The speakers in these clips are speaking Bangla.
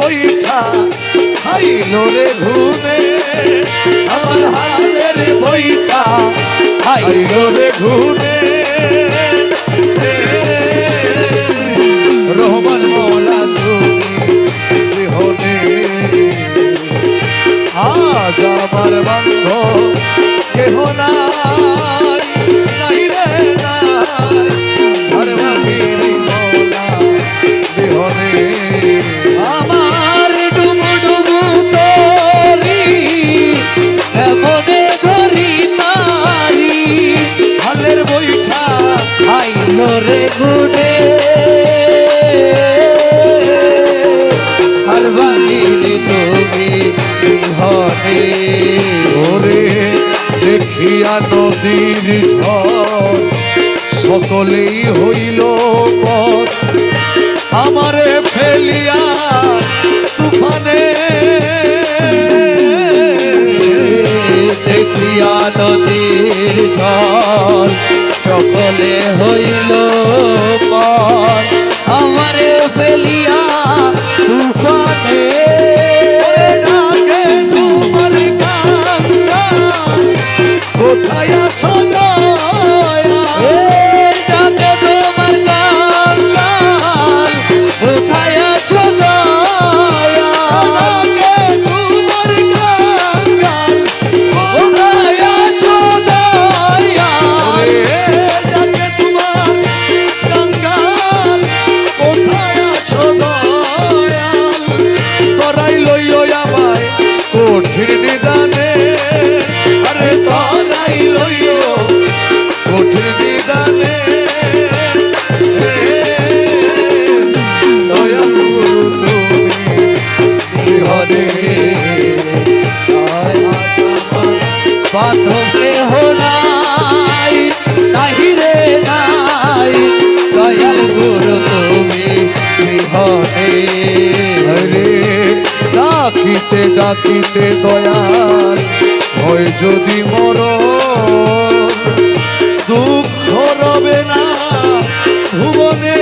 বইটা খাইল রে ঘুমে, আমার হালের বইটা খাইল রে ঘুমে। রহমান মৌলা তুমি আজ আমার আর তুমি ওরে দেখিয়া নদীর ঝড় সকলেই হইল পথ। আমারে ফেলিয়া তুফানে। দেখিয়া নদীর ঝড় সকলে হইল কঠিন নিদানে আরে তরাই লইও কঠিন নিদানে দয়াল গুরু তুমি বিহনে বান্ধবে হোনাই নাহি রে নাই। দয়াল গুরু তুমি আরে ডাকিতে ডাকিতে দয়াল হয় যদি মর দুঃখ রবে না ভুবনে।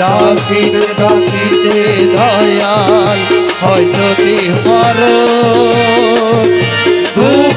ডাকিতে ডাকিতে দয়াল হয় যদি মর দুঃখ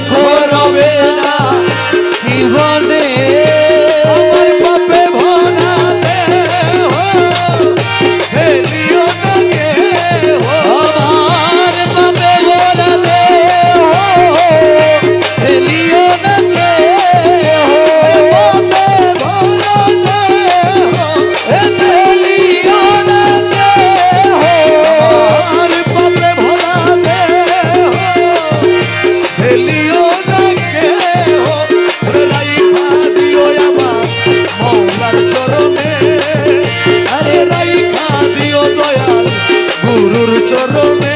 চরণে। আরে রাইখা দিও দয়াল গুরুর চরণে।